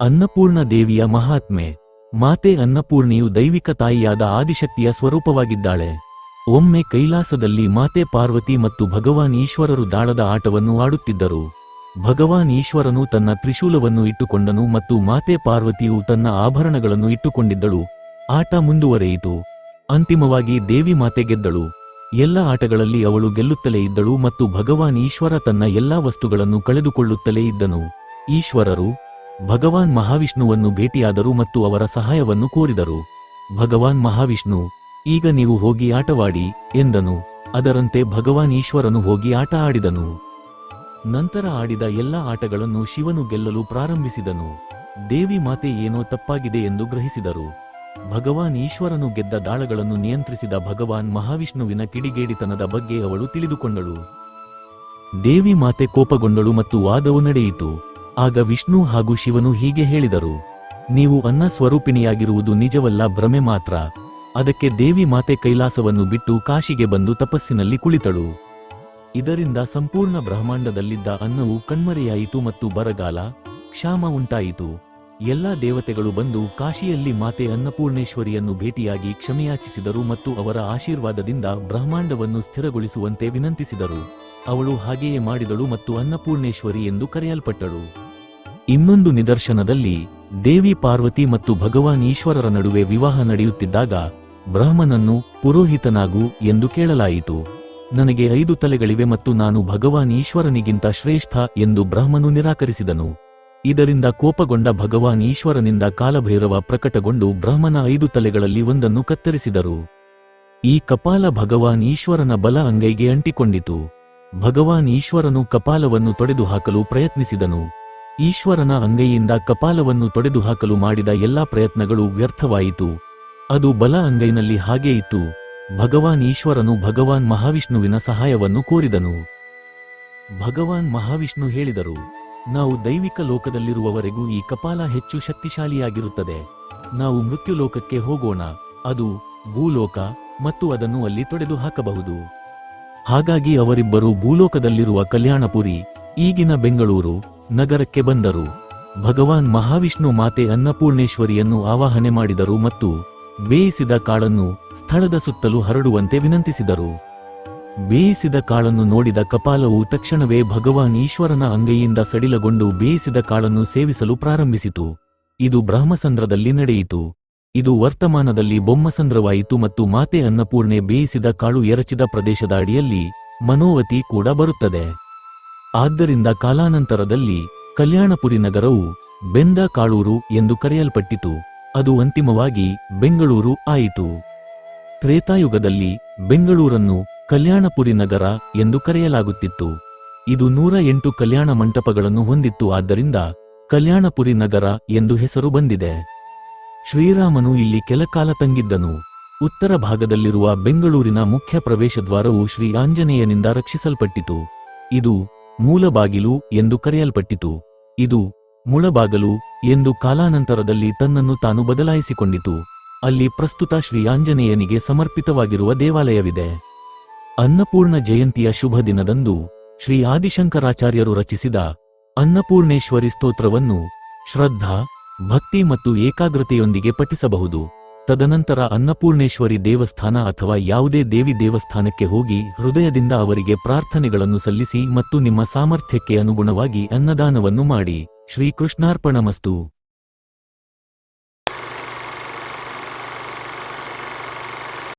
ಅನ್ನಪೂರ್ಣ ದೇವಿಯ ಮಹಾತ್ಮೆ. ಮಾತೆ ಅನ್ನಪೂರ್ಣಿಯು ದೈವಿಕ ತಾಯಿಯಾದ ಆದಿಶಕ್ತಿಯ ಸ್ವರೂಪವಾಗಿದ್ದಾಳೆ. ಒಮ್ಮೆ ಕೈಲಾಸದಲ್ಲಿ ಮಾತೆ ಪಾರ್ವತಿ ಮತ್ತು ಭಗವಾನ್ ಈಶ್ವರರು ದಾಳದ ಆಟವನ್ನು ಆಡುತ್ತಿದ್ದರು. ಭಗವಾನ್ ಈಶ್ವರನು ತನ್ನ ತ್ರಿಶೂಲವನ್ನು ಇಟ್ಟುಕೊಂಡನು ಮತ್ತು ಮಾತೆ ಪಾರ್ವತಿಯು ತನ್ನ ಆಭರಣಗಳನ್ನು ಇಟ್ಟುಕೊಂಡಿದ್ದಳು. ಆಟ ಮುಂದುವರೆಯಿತು. ಅಂತಿಮವಾಗಿ ದೇವಿ ಮಾತೆ ಗೆದ್ದಳು. ಎಲ್ಲ ಆಟಗಳಲ್ಲಿ ಅವಳು ಗೆಲ್ಲುತ್ತಲೇ ಇದ್ದಳು ಮತ್ತು ಭಗವಾನ್ ಈಶ್ವರ ತನ್ನ ಎಲ್ಲಾ ವಸ್ತುಗಳನ್ನು ಕಳೆದುಕೊಳ್ಳುತ್ತಲೇ ಇದ್ದನು. ಈಶ್ವರರು ಭಗವಾನ್ ಮಹಾವಿಷ್ಣುವನ್ನು ಭೇಟಿಯಾದರು ಮತ್ತು ಅವರ ಸಹಾಯವನ್ನು ಕೋರಿದರು. ಭಗವಾನ್ ಮಹಾವಿಷ್ಣು, ಈಗ ನೀವು ಹೋಗಿ ಆಟವಾಡಿ, ಎಂದನು. ಅದರಂತೆ ಭಗವಾನ್ ಈಶ್ವರನು ಹೋಗಿ ಆಟ ಆಡಿದನು. ನಂತರ ಆಡಿದ ಎಲ್ಲ ಆಟಗಳನ್ನು ಶಿವನು ಗೆಲ್ಲಲು ಪ್ರಾರಂಭಿಸಿದನು. ದೇವಿ ಮಾತೆ ಏನೋ ತಪ್ಪಾಗಿದೆ ಎಂದು ಗ್ರಹಿಸಿದರು. ಭಗವಾನ್ ಈಶ್ವರನು ಗೆದ್ದ ದಾಳಗಳನ್ನು ನಿಯಂತ್ರಿಸಿದ ಭಗವಾನ್ ಮಹಾವಿಷ್ಣುವಿನ ಕಿಡಿಗೇಡಿತನದ ಬಗ್ಗೆ ಅವಳು ತಿಳಿದುಕೊಂಡಳು. ದೇವಿ ಮಾತೆ ಕೋಪಗೊಂಡಳು ಮತ್ತು ವಾದವು ನಡೆಯಿತು. ಆಗ ವಿಷ್ಣು ಹಾಗೂ ಶಿವನು ಹೀಗೆ ಹೇಳಿದರು, ನೀವು ಅನ್ನ ಸ್ವರೂಪಿಣಿಯಾಗಿರುವುದು ನಿಜವಲ್ಲ ಭ್ರಮೆ ಮಾತ್ರ. ಅದಕ್ಕೆ ದೇವಿ ಮಾತೆ ಕೈಲಾಸವನ್ನು ಬಿಟ್ಟು ಕಾಶಿಗೆ ಬಂದು ತಪಸ್ಸಿನಲ್ಲಿ ಕುಳಿತಳು. ಇದರಿಂದ ಸಂಪೂರ್ಣ ಬ್ರಹ್ಮಾಂಡದಲ್ಲಿದ್ದ ಅನ್ನವು ಕಣ್ಮರೆಯಾಯಿತು ಮತ್ತು ಬರಗಾಲ, ಕ್ಷಾಮ ಉಂಟಾಯಿತು. ಎಲ್ಲಾ ದೇವತೆಗಳು ಬಂದು ಕಾಶಿಯಲ್ಲಿ ಮಾತೆ ಅನ್ನಪೂರ್ಣೇಶ್ವರಿಯನ್ನು ಭೇಟಿಯಾಗಿ ಕ್ಷಮೆಯಾಚಿಸಿದರು ಮತ್ತು ಅವರ ಆಶೀರ್ವಾದದಿಂದ ಬ್ರಹ್ಮಾಂಡವನ್ನು ಸ್ಥಿರಗೊಳಿಸುವಂತೆ ವಿನಂತಿಸಿದರು. ಅವಳು ಹಾಗೆಯೇ ಮಾಡಿದಳು ಮತ್ತು ಅನ್ನಪೂರ್ಣೇಶ್ವರಿ ಎಂದು ಕರೆಯಲ್ಪಟ್ಟಳು. ಇನ್ನೊಂದು ನಿದರ್ಶನದಲ್ಲಿ ದೇವಿ ಪಾರ್ವತಿ ಮತ್ತು ಭಗವಾನ್ ಈಶ್ವರರ ನಡುವೆ ವಿವಾಹ ನಡೆಯುತ್ತಿದ್ದಾಗ ಬ್ರಾಹ್ಮನನ್ನು ಪುರೋಹಿತನಾಗು ಎಂದು ಕೇಳಲಾಯಿತು. ನನಗೆ ಐದು ತಲೆಗಳಿವೆ ಮತ್ತು ನಾನು ಭಗವಾನ್ ಈಶ್ವರನಿಗಿಂತ ಶ್ರೇಷ್ಠ ಎಂದು ಬ್ರಾಹ್ಮನು ನಿರಾಕರಿಸಿದನು. ಇದರಿಂದ ಕೋಪಗೊಂಡ ಭಗವಾನ್ ಈಶ್ವರನಿಂದ ಕಾಲಭೈರವ ಪ್ರಕಟಗೊಂಡು ಬ್ರಹ್ಮನ ಐದು ತಲೆಗಳಲ್ಲಿ ಒಂದನ್ನು ಕತ್ತರಿಸಿದರು. ಈ ಕಪಾಲ ಭಗವಾನ್ ಈಶ್ವರನ ಬಲ ಅಂಗೈಗೆ ಅಂಟಿಕೊಂಡಿತು. ಭಗವಾನ್ ಈಶ್ವರನು ಕಪಾಲವನ್ನು ತೊಡೆದುಹಾಕಲು ಪ್ರಯತ್ನಿಸಿದನು. ಈಶ್ವರನ ಅಂಗೈಯಿಂದ ಕಪಾಲವನ್ನು ತೊಡೆದುಹಾಕಲು ಮಾಡಿದ ಎಲ್ಲಾ ಪ್ರಯತ್ನಗಳು ವ್ಯರ್ಥವಾಯಿತು. ಅದು ಬಲ ಅಂಗೈನಲ್ಲಿ ಹಾಗೇ ಇತ್ತು. ಭಗವಾನ್ ಈಶ್ವರನು ಭಗವಾನ್ ಮಹಾವಿಷ್ಣುವಿನ ಸಹಾಯವನ್ನು ಕೋರಿದನು. ಭಗವಾನ್ ಮಹಾವಿಷ್ಣು ಹೇಳಿದರು, ನಾವು ದೈವಿಕ ಲೋಕದಲ್ಲಿರುವವರೆಗೂ ಈ ಕಪಾಲ ಹೆಚ್ಚು ಶಕ್ತಿಶಾಲಿಯಾಗಿರುತ್ತದೆ. ನಾವು ಮೃತ್ಯುಲೋಕಕ್ಕೆ ಹೋಗೋಣ, ಅದು ಭೂಲೋಕ ಮತ್ತು ಅದನ್ನು ಅಲ್ಲಿ ತೊಡೆದು ಹಾಕಬಹುದು. ಹಾಗಾಗಿ ಅವರಿಬ್ಬರು ಭೂಲೋಕದಲ್ಲಿರುವ ಕಲ್ಯಾಣಪುರಿ, ಈಗಿನ ಬೆಂಗಳೂರು ನಗರಕ್ಕೆ ಬಂದರು. ಭಗವಾನ್ ಮಹಾವಿಷ್ಣು ಮಾತೆ ಅನ್ನಪೂರ್ಣೇಶ್ವರಿಯನ್ನು ಆವಾಹನೆ ಮಾಡಿದರು ಮತ್ತು ಬೇಯಿಸಿದ ಕಾಳನ್ನು ಸ್ಥಳದ ಸುತ್ತಲೂ ಹರಡುವಂತೆ ವಿನಂತಿಸಿದರು. ಬೇಯಿಸಿದ ಕಾಳನ್ನು ನೋಡಿದ ಕಪಾಲವು ತಕ್ಷಣವೇ ಭಗವಾನ್ ಈಶ್ವರನ ಅಂಗೈಯಿಂದ ಸಡಿಲಗೊಂಡು ಬೇಯಿಸಿದ ಕಾಳನ್ನು ಸೇವಿಸಲು ಪ್ರಾರಂಭಿಸಿತು. ಇದು ಬ್ರಹ್ಮಸಂದ್ರದಲ್ಲಿ ನಡೆಯಿತು. ಇದು ವರ್ತಮಾನದಲ್ಲಿ ಬೊಮ್ಮಸಂದ್ರವಾಯಿತು ಮತ್ತು ಮಾತೆ ಅನ್ನಪೂರ್ಣೆ ಬೇಯಿಸಿದ ಕಾಳು ಎರಚಿದ ಪ್ರದೇಶದ ಅಡಿಯಲ್ಲಿ ಮನೋವತಿ ಕೂಡ ಬರುತ್ತದೆ. ಆದ್ದರಿಂದ ಕಾಲಾನಂತರದಲ್ಲಿ ಕಲ್ಯಾಣಪುರಿ ನಗರವು ಬೆಂದ ಕಾಳೂರು ಎಂದು ಕರೆಯಲ್ಪಟ್ಟಿತು. ಅದು ಅಂತಿಮವಾಗಿ ಬೆಂಗಳೂರು ಆಯಿತು. ತ್ರೇತಾಯುಗದಲ್ಲಿ ಬೆಂಗಳೂರನ್ನು ಕಲ್ಯಾಣಪುರಿ ನಗರ ಎಂದು ಕರೆಯಲಾಗುತ್ತಿತ್ತು. ಇದು ನೂರ ಎಂಟು ಕಲ್ಯಾಣ ಮಂಟಪಗಳನ್ನು ಹೊಂದಿತ್ತು. ಆದ್ದರಿಂದ ಕಲ್ಯಾಣಪುರಿ ನಗರ ಎಂದು ಹೆಸರು ಬಂದಿದೆ. ಶ್ರೀರಾಮನು ಇಲ್ಲಿ ಕೆಲಕಾಲ ತಂಗಿದ್ದನು. ಉತ್ತರ ಭಾಗದಲ್ಲಿರುವ ಬೆಂಗಳೂರಿನ ಮುಖ್ಯ ಪ್ರವೇಶದ್ವಾರವು ಶ್ರೀ ಆಂಜನೇಯನಿಂದ ರಕ್ಷಿಸಲ್ಪಟ್ಟಿತು. ಇದು ಮೂಲಬಾಗಿಲು ಎಂದು ಕರೆಯಲ್ಪಟ್ಟಿತು. ಇದು ಮುಳಬಾಗಲು ಎಂದು ಕಾಲಾನಂತರದಲ್ಲಿ ತನ್ನನ್ನು ತಾನು ಬದಲಾಯಿಸಿಕೊಂಡಿತು. ಅಲ್ಲಿ ಪ್ರಸ್ತುತ ಶ್ರೀ ಆಂಜನೇಯನಿಗೆ ಸಮರ್ಪಿತವಾಗಿರುವ ದೇವಾಲಯವಿದೆ. ಅನ್ನಪೂರ್ಣ ಜಯಂತಿಯ ಶುಭ ದಿನದಂದು ಶ್ರೀ ಆದಿಶಂಕರಾಚಾರ್ಯರು ರಚಿಸಿದ ಅನ್ನಪೂರ್ಣೇಶ್ವರಿ ಸ್ತೋತ್ರವನ್ನು ಶ್ರದ್ಧಾ, ಭಕ್ತಿ ಮತ್ತು ಏಕಾಗ್ರತೆಯೊಂದಿಗೆ ಪಠಿಸಬಹುದು. ತದನಂತರ ಅನ್ನಪೂರ್ಣೇಶ್ವರಿ ದೇವಸ್ಥಾನ ಅಥವಾ ಯಾವುದೇ ದೇವಿ ದೇವಸ್ಥಾನಕ್ಕೆ ಹೋಗಿ ಹೃದಯದಿಂದ ಅವರಿಗೆ ಪ್ರಾರ್ಥನೆಗಳನ್ನು ಸಲ್ಲಿಸಿ ಮತ್ತು ನಿಮ್ಮ ಸಾಮರ್ಥ್ಯಕ್ಕೆ ಅನುಗುಣವಾಗಿ ಅನ್ನದಾನವನ್ನು ಮಾಡಿ. ಶ್ರೀಕೃಷ್ಣಾರ್ಪಣಮಸ್ತು.